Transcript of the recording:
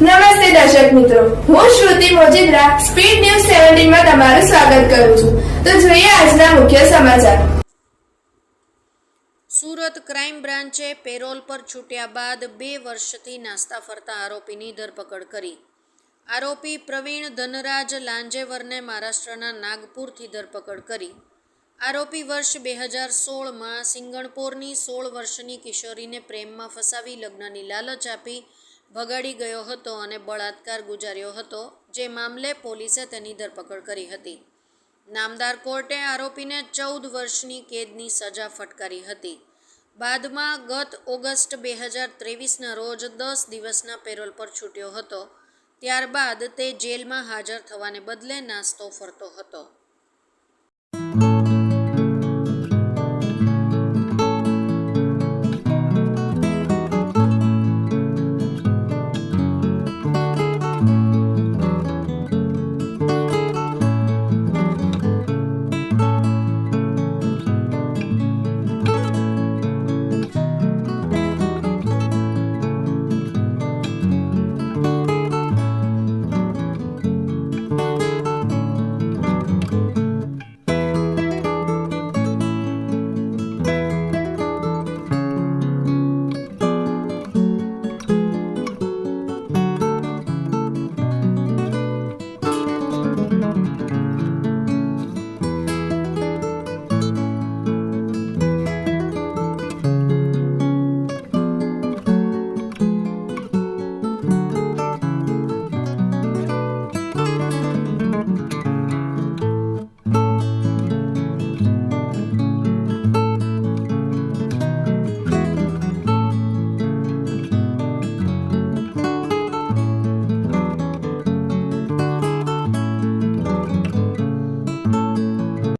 નમસ્તે દર્શક મિત્રો. હું શ્રુતિ મોજીદ્રા, સ્પીડ ન્યૂઝ સેવન્ટીનમાં તમારું સ્વાગત કરું છું. તો જોઈએ આજના મુખ્ય સમાચાર. સુરત ક્રાઇમ બ્રાન્ચે પેરોલ પર છૂટ્યા બાદ બે વર્ષથી નાસ્તા ફરતા આરોપીની ધરપકડ કરી. આરોપી પ્રવીણ ધનરાજ લાંજેવરને મહારાષ્ટ્રના નાગપુરથી ધરપકડ કરી. આરોપી વર્ષ બે હજાર સોળમાં સિંગણપોરની સોળ વર્ષની કિશોરીને પ્રેમમાં ફસાવી લગ્નની લાલચ આપી ભગાડી ગયો હતો અને બળાત્કાર ગુજાર્યો હતો, જે મામલે પોલીસે તેની ધરપકડ કરી હતી. નામદાર કોર્ટે આરોપીને ચૌદ વર્ષની કેદની સજા ફટકારી હતી. બાદમાં ગત ઓગસ્ટ બે હજાર ત્રેવીસના રોજ દસ દિવસના પેરોલ પર છૂટ્યો હતો, ત્યારબાદ તે જેલમાં હાજર થવાને બદલે નાસ્તો ફરતો હતો.